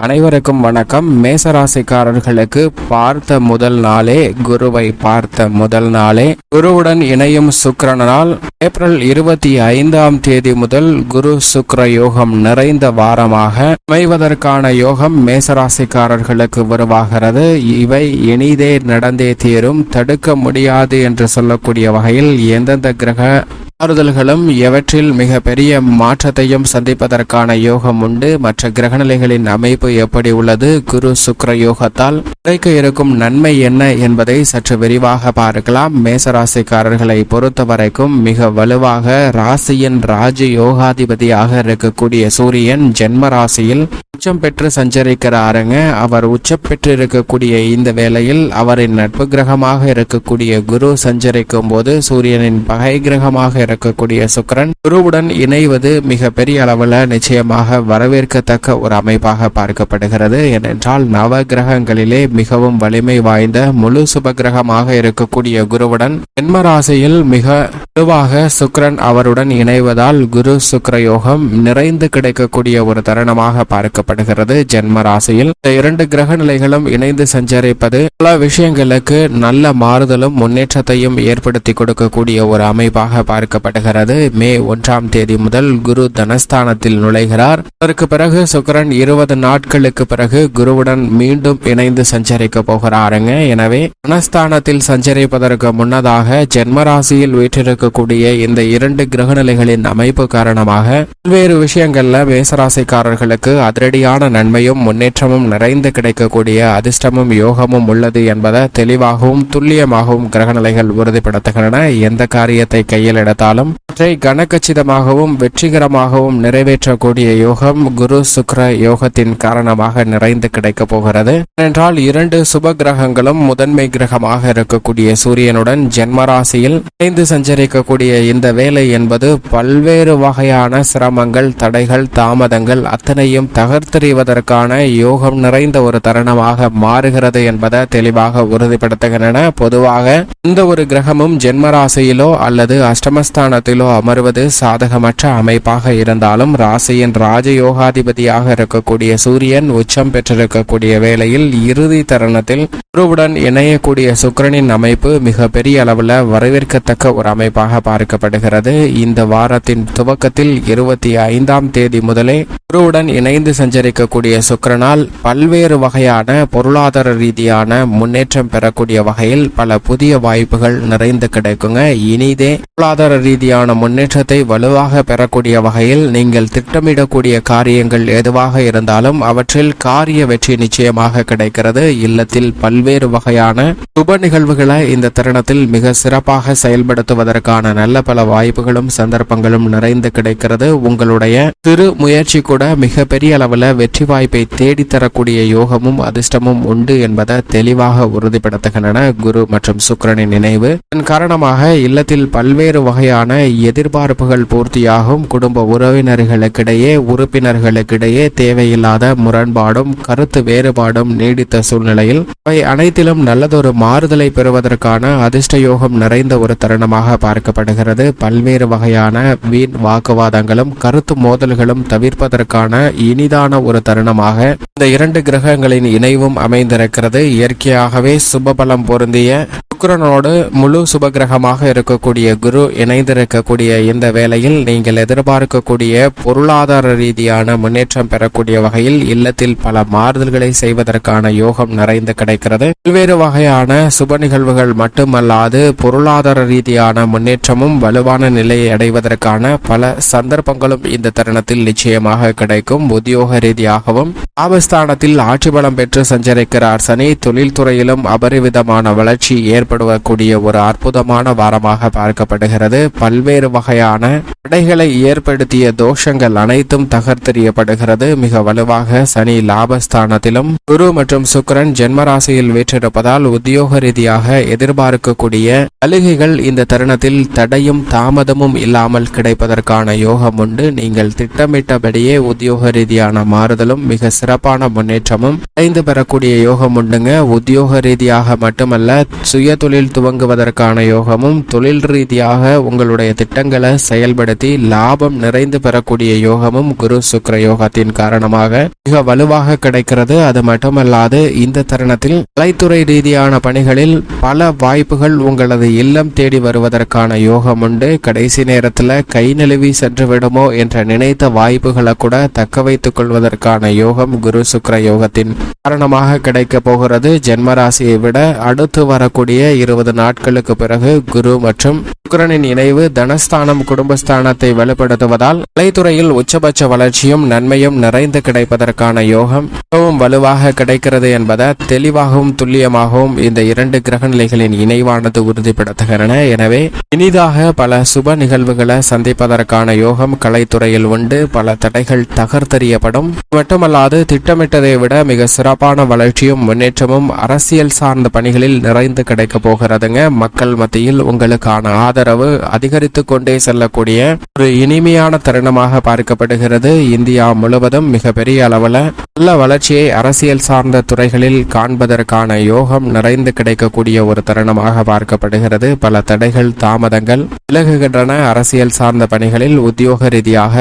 அனைவருக்கும் வணக்கம். மேசராசிக்காரர்களுக்கு பார்த்த முதல் நாளே குருவை பார்த்த முதல் நாளே. குருவுடன் இணையும் சுக்கரனால் ஏப்ரல் இருபத்தி ஐந்தாம் தேதி முதல் குரு சுக்கர யோகம் நிறைந்த வாரமாக அமைவதற்கான யோகம் மேசராசிக்காரர்களுக்கு உருவாகிறது. இவை இனிதே நடந்தே தீரும். தடுக்க முடியாது என்று சொல்லக்கூடிய வகையில் எந்தெந்த கிரக மாறுதல்களும் எவற்றில் மிக பெரிய மாற்றத்தையும் சந்திப்பதற்கான யோகம் உண்டு. மற்ற கிரகநிலைகளின் அமைப்பு எப்படி உள்ளது? குரு சுக்ர யோகத்தால் கிடைக்க இருக்கும் நன்மை என்ன என்பதை சற்று விரிவாக பார்க்கலாம். மேசராசிக்காரர்களை பொறுத்தவரைக்கும் மிக வலுவாக ராசியின் ராஜ யோகாதிபதியாக இருக்கக்கூடிய சூரியன் ஜென்ம ராசியில் உச்சம் பெற்று சஞ்சரிக்கிறாருங்க. அவர் உச்சம் பெற்று இருக்கக்கூடிய இந்த வேளையில் அவரின் நட்பு கிரகமாக இருக்கக்கூடிய குரு சஞ்சரிக்கும் போது சூரியனின் பகை கிரகமாக இருக்கக்கூடிய சுக்கிரன் குருவுடன் இணைவது மிக பெரிய அளவில் நிச்சயமாக வரவேற்கத்தக்க ஒரு அமைப்பாக பார்க்கப்படுகிறது. ஏனென்றால் நவ கிரகங்களிலே மிகவும் வலிமை வாய்ந்த முழு சுப கிரகமாக இருக்கக்கூடிய குருவுடன் ஜென்ம ராசியில் மிக வலுவாக சுக்கரன் அவருடன் இணைவதால் குரு சுக்கர யோகம் நிறைந்து கிடைக்கக்கூடிய ஒரு தருணமாக பார்க்கப்படுகிறது ஜென்ம ராசியில் இந்த இரண்டு கிரக நிலைகளும் இணைந்து சஞ்சரிப்பது பல விஷயங்களுக்கு நல்ல மாறுதலும் முன்னேற்றத்தையும் ஏற்படுத்தி கொடுக்கக்கூடிய ஒரு அமைப்பாக பார்க்கப்படுகிறது. மே ஒன்றாம் தேதி முதல் குரு தனஸ்தானத்தில் நுழைகிறார். அதற்கு பிறகு சுக்கரன் இருபது நாட்களுக்கு பிறகு குருவுடன் மீண்டும் இணைந்து சஞ்சரிக்க போகிறாருங்க. எனவே தனஸ்தானத்தில் சஞ்சரிப்பதற்கு முன்னதாக ஜென்மராசியில் வீற்றிருக்கக்கூடிய இந்த இரண்டு கிரகநிலைகளின் அமைப்பு காரணமாக பல்வேறு விஷயங்கள்ல மேசராசிக்காரர்களுக்கு அதிரடியான நன்மையும் முன்னேற்றமும் நிறைந்து கிடைக்கக்கூடிய அதிர்ஷ்டமும் யோகமும் உள்ளது என்பதை தெளிவாகவும் துல்லியமாகவும் கிரகநிலைகள் உறுதிப்படுத்துகின்றன. எந்த காரியத்தை கையில் எடுத்தாலும் அவற்றை கனகச்சிதமாகவும் வெற்றிகரமாகவும் நிறைவேற்றக்கூடிய யோகம் குரு சுக்ர யோகத்தின் காரணமாக நிறைந்து கிடைக்கப் போகிறது. ஏனென்றால் இரண்டு சுப கிரகங்களும் முதன்மை கிரகமாக இருக்கக்கூடிய சூரியனுடன் ஜென்மராசியில் இணைந்து சஞ்சரிக்கக்கூடிய இந்த வேலை என்பது பல்வேறு வகையான சிரமங்கள் தடைகள் தாமதங்கள் அத்தனையும் தகர்த்தெறிவதற்கான யோகம் நிறைந்த ஒரு தருணமாக மாறுகிறது என்பதை தெளிவாக உறுதிப்படுத்துகின்றன. பொதுவாக எந்த ஒரு கிரகமும் ஜென்மராசியிலோ அல்லது அஷ்டமஸ்தானத்திலோ அமர்வது சாதகமற்ற அமைப்பாக இருந்தாலும் ராசியின் ராஜயோகாதிபதியாக இருக்கக்கூடிய சூரியன் உச்சம் பெற்றிருக்கக்கூடிய வேளையில் இறுதி தருணத்தில் குருவுடன் இணையக்கூடிய சுக்கிரனின் அமைப்பு மிக பெரிய அளவில் வரவேற்கத்தக்க ஒரு அமைப்பாக பார்க்கப்படுகிறது. இந்த வாரத்தின் துவக்கத்தில் இருபத்தி ஐந்தாம் தேதி முதலே குருவுடன் இணைந்து சஞ்சரிக்கக்கூடிய சுக்கிரனால் பல்வேறு வகையான பொருளாதார ரீதியான முன்னேற்றம் பெறக்கூடிய வகையில் பல புதிய வாய்ப்புகள் நிறைந்து கிடைக்குங்க. இனிதே பொருளாதார ரீதியான முன்னேற்றத்தை வலுவாக பெறக்கூடிய வகையில் நீங்கள் திட்டமிடக்கூடிய காரியங்கள் எதுவாக இருந்தாலும் அவற்றில் காரிய வெற்றி நிச்சயமாக கிடைக்கிறது. இல்லத்தில் பல்வேறு வகையான சுப நிகழ்வுகளை இந்த தருணத்தில் மிக சிறப்பாக செயல்படுத்துவதற்கான நல்ல பல வாய்ப்புகளும் சந்தர்ப்பங்களும் நிறைந்து கிடைக்கிறது. உங்களுடைய சிறு முயற்சி கூட மிகப்பெரிய அளவில் அளவில் வெற்றி வாய்ப்பை தேடித்தரக்கூடிய யோகமும் அதிர்ஷ்டமும் உண்டு என்பதை தெளிவாக உறுதிப்படுத்துகின்றன குரு மற்றும் சுக்கிரனின் நினைவு. இதன் காரணமாக இல்லத்தில் பல்வேறு வகையான எதிர்பார்ப்புகள் பூர்த்தியாகும். குடும்ப உறவினர்களுக்கிடையே உறுப்பினர்களுக்கிடையே தேவையில்லாத முரண்பாடும் கருத்து வேறுபாடும் நீடித்த சூழ்நிலையில் அவை அனைத்திலும் நல்லதொரு மாறுதலை பெறுவதற்கான அதிர்ஷ்ட யோகம் நிறைந்த ஒரு தருணமாக பார்க்கப்படுகிறது. பல்வேறு வகையான வீண் வாக்குவாதங்களும் கருத்து மோதல்களும் தவிர்ப்பதற்கான இனிதான ஒரு தருணமாக இந்த இரண்டு கிரகங்களின் இணைவும் அமைந்திருக்கிறது. இயற்கையாகவே சுபபலம் பொருந்திய சுக்கரனோடு முழு சுபகிரகமாக இருக்கக்கூடிய குரு இணைந்திருக்கக்கூடிய இந்த வேளையில் நீங்கள் எதிர்பார்க்கக்கூடிய பொருளாதார ரீதியான முன்னேற்றம் பெறக்கூடிய வகையில் இல்லத்தில் பல மாறுதல்களை செய்வதற்கான யோகம் நிறைந்து கிடைக்கிறது. பல்வேறு வகையான சுப நிகழ்வுகள் மட்டுமல்லாது பொருளாதார ரீதியான முன்னேற்றமும் வலுவான நிலையை அடைவதற்கான பல சந்தர்ப்பங்களும் இந்த தருணத்தில் நிச்சயமாக கிடைக்கும். உத்தியோக ரீதியாகவும் ஆபஸ்தானத்தில் ஆட்சி பலம் பெற்று சஞ்சரிக்கிறார் சனி. தொழில்துறையிலும் அபரிவிதமான வளர்ச்சி ஏற்படக்கூடிய ஒரு அற்புதமான வாரமாக பார்க்கப்படுகிறது. பல்வேறு வகையான தடைகளை ஏற்படுத்திய தோஷங்கள் அனைத்தும் தகர்த்தெறியப்படுகிறது. மிக வலுவாக சனி லாபஸ்தானத்திலும் குரு மற்றும் சுக்கிரன் ஜென்மராசியில் வீற்றிருப்பதால் உத்தியோக ரீதியாக எதிர்பார்க்கக்கூடிய சலுகைகள் இந்த தருணத்தில் தடையும் தாமதமும் இல்லாமல் கிடைப்பதற்கான யோகம் உண்டு. நீங்கள் திட்டமிட்டபடியே உத்தியோக ரீதியான மாறுதலும் மிக சிறப்பான முன்னேற்றமும் அடைந்து பெறக்கூடிய யோகம் உண்டுங்க. உத்தியோக ரீதியாக மட்டுமல்ல சுய தொழில் துவங்குவதற்கான யோகமும் தொழில் ரீதியாக உங்களுடைய திட்டங்களை செயல்படுத்தி லாபம் நிறைந்து பெறக்கூடிய யோகமும் குரு சுக்கர யோகத்தின் காரணமாக மிக வலுவாக கிடைக்கிறது. அது மட்டுமல்லாது இந்த தருணத்தில் கலைத்துறை ரீதியான பணிகளில் பல வாய்ப்புகள் உங்களது இல்லம் தேடி வருவதற்கான யோகம் உண்டு. கடைசி நேரத்தில் கை நழுவி சென்று விடுமோ என்ற நினைத்த வாய்ப்புகளை கூட தக்க வைத்துக் கொள்வதற்கான யோகம் குரு சுக்கர யோகத்தின் காரணமாக கிடைக்க போகிறது. ஜென்மராசியை விட அடுத்து வரக்கூடிய இருபது நாட்களுக்கு பிறகு குரு மற்றும் சுக்கரனின் இணைவு தனஸ்தானம் குடும்பஸ்தானத்தை வலுப்படுத்துவதால் கலைத்துறையில் உச்சபட்ச வளர்ச்சியும் நன்மையும் நிறைந்து கிடைப்பதற்கான யோகம் மிகவும் வலுவாக கிடைக்கிறது என்பதை தெளிவாகவும் துல்லியமாகவும் இந்த இரண்டு கிரக நிலைகளின் இணைவானது உறுதிப்படுத்துகின்றன. எனவே இனிதாக பல சுப நிகழ்வுகளை சந்திப்பதற்கான யோகம் கலைத்துறையில் உண்டு. பல தடைகள் தகர்த்தெறியப்படும். மட்டுமல்லாது திட்டமிட்டதை விட மிக சிறப்பான வளர்ச்சியும் முன்னேற்றமும் அரசியல் சார்ந்த பணிகளில் நிறைந்து கிடைக்கும் போகிறதுங்க. மக்கள் மத்தியில் உங்களுக்கான ஆதரவு அதிகரித்து கொண்டே செல்லக்கூடிய ஒரு இனிமையான தருணமாக பார்க்கப்படுகிறது. இந்தியா முழுவதும் மிகப்பெரிய அளவில் நல்ல வளர்ச்சியை அரசியல் சார்ந்த துறைகளில் காண்பதற்கான யோகம் நிறைந்து கிடைக்கக்கூடிய ஒரு தருணமாக பார்க்கப்படுகிறது. பல தடைகள் தாமதங்கள் விலகுகின்றன. அரசியல் சார்ந்த பணிகளில் உத்தியோக ரீதியாக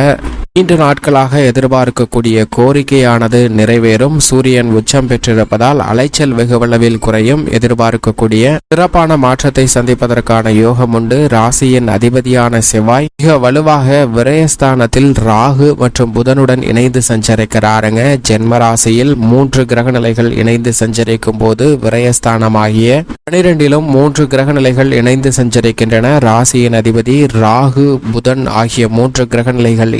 இன்று நாட்களாக எதிர்பார்க்கக்கூடிய கோரிக்கையானது நிறைவேறும். சூரியன் உச்சம் பெற்றிருப்பதால் அலைச்சல் வெகுவளவில் குறையும். எதிர்பார்க்கக்கூடிய சிறப்பான மாற்றத்தை சந்திப்பதற்கான யோகம் உண்டு. ராசியின் அதிபதியான செவ்வாய் மிக வலுவாக விரயஸ்தானத்தில் ராகு மற்றும் புதனுடன் இணைந்து சஞ்சரிக்கிறாருங்க. ஜென்ம ராசியில் மூன்று கிரக நிலைகள் இணைந்து சஞ்சரிக்கும் போது விரயஸ்தானமாகிய பனிரெண்டிலும் மூன்று கிரக நிலைகள் இணைந்து சஞ்சரிக்கின்றன. ராசியின் அதிபதி ராகு புதன் ஆகிய மூன்று கிரக நிலைகள்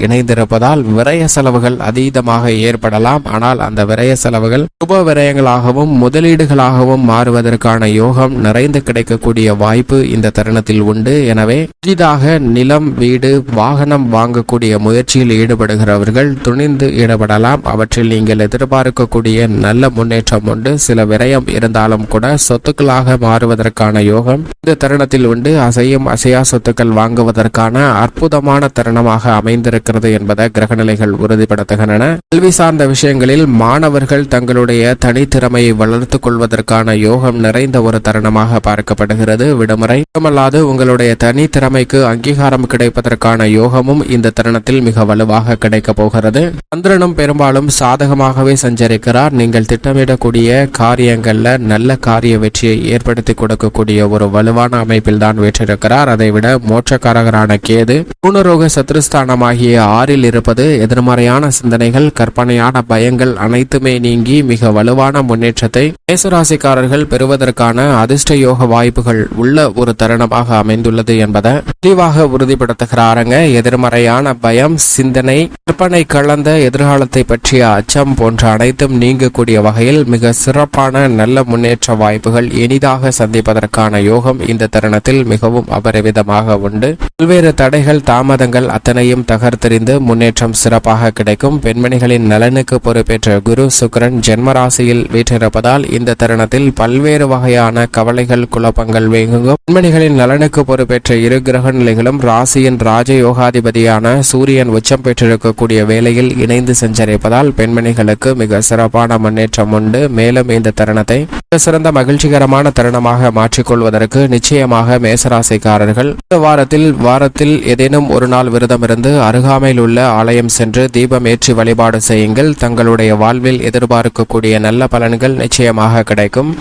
இருப்பதால் விரய செலவுகள் அதீதமாக ஏற்படலாம். ஆனால் அந்த விரய செலவுகள் சுப விரயங்களாகவும் முதலீடுகளாகவும் மாறுவதற்கான யோகம் நிறைந்து கிடைக்கக்கூடிய வாய்ப்பு இந்த தருணத்தில் உண்டு. எனவே புதிதாக நிலம் வீடு வாகனம் வாங்கக்கூடிய முயற்சியில் ஈடுபடுகிறவர்கள் துணிந்து ஈடுபடலாம். அவற்றில் நீங்கள் எதிர்பார்க்கக்கூடிய நல்ல முன்னேற்றம் உண்டு. சில விரயம் இருந்தாலும் கூட சொத்துக்களாக மாறுவதற்கான யோகம் இந்த தருணத்தில் உண்டு. அசையும் அசையா சொத்துக்கள் வாங்குவதற்கான அற்புதமான தருணமாக அமைந்திருக்கிறது என்பது கிரகநிலைகள் உறுதிப்படுத்துகின்றன கல்வி சார்ந்த விஷயங்களில் மாணவர்கள் தங்களுடைய தனித்திறமையை வளர்த்துக் கொள்வதற்கான யோகம் நிறைந்த ஒரு தருணமாக பார்க்கப்படுகிறது. விடுமுறை மட்டுமல்லாது உங்களுடைய தனித்திறமைக்கு அங்கீகாரம் கிடைப்பதற்கான யோகமும் இந்த தருணத்தில் மிக வலுவாக கிடைக்கப் போகிறது. சந்திரனும் பெரும்பாலும் சாதகமாகவே சஞ்சரிக்கிறார். நீங்கள் திட்டமிடக்கூடிய காரியங்கள்ல நல்ல காரிய வெற்றியை ஏற்படுத்தி கொடுக்கக்கூடிய ஒரு வலுவான அமைப்பில் தான் வெற்றிருக்கிறார். அதைவிட மோட்சக்காரகரான கேது பூனரோக சத்ருஸ்தானமாகிய ஆறில் இருப்பது எதிர்மறையான சிந்தனைகள் கற்பனையான பயங்கள் அனைத்துமே நீங்கி மிக வலுவான முன்னேற்றத்தை மேசராசிக்காரர்கள் பெறுவதற்கான அதிர்ஷ்ட யோக வாய்ப்புகள் உள்ள ஒரு தருணமாக அமைந்துள்ளது என்பதை தெளிவாக உறுதிப்படுத்துகிறாருங்க. எதிர்மறையான பயம் சிந்தனை கற்பனை கலந்த எதிர்காலத்தை பற்றிய அச்சம் போன்ற அனைத்தும் நீங்கக்கூடிய வகையில் மிக சிறப்பான நல்ல முன்னேற்ற வாய்ப்புகள் இனிதாக சந்திப்பதற்கான யோகம் இந்த தருணத்தில் மிகவும் அபரிவிதமாக உண்டு. பல்வேறு தடைகள் தாமதங்கள் அத்தனையும் தகர்த்தெறிந்து முன்னேற்றம் சிறப்பாக கிடைக்கும். பெண்மணிகளின் நலனுக்கு பொறுப்பேற்ற குரு சுக்கிரன் ஜென்மராசியில் வீற்றிருப்பதால் இந்த தருணத்தில் பல்வேறு வகையான கவலைகள் குழப்பங்கள் வேங்குங்கும் பெண்மணிகளின் நலனுக்கு பொறுப்பேற்ற இரு கிரக நிலைகளும் ராசியின் ராஜயோகாதிபதியான சூரியன் உச்சம் பெற்றிருக்கக்கூடிய வேளையில் இணைந்து சஞ்சரிப்பதால் பெண்மணிகளுக்கு மிக சிறப்பான முன்னேற்றம் உண்டு. மேலும் இந்த தருணத்தை மிக சிறந்த மகிழ்ச்சிகரமான தருணமாக மாற்றிக்கொள்வதற்கு நிச்சயமாக மேசராசிக்காரர்கள். இந்த வாரத்தில் வாரத்தில் ஏதேனும் ஒரு நாள் விரதம் இருந்து அருகாமையில் உள்ள உள்ள ஆலயம் சென்று தீபம் ஏற்றி வழிபாடு செய்யுங்கள். தங்களுடைய வாழ்வில் எதிர்பார்க்கக்கூடிய நல்ல பலன்கள் நிச்சயமாக கிடைக்கும்.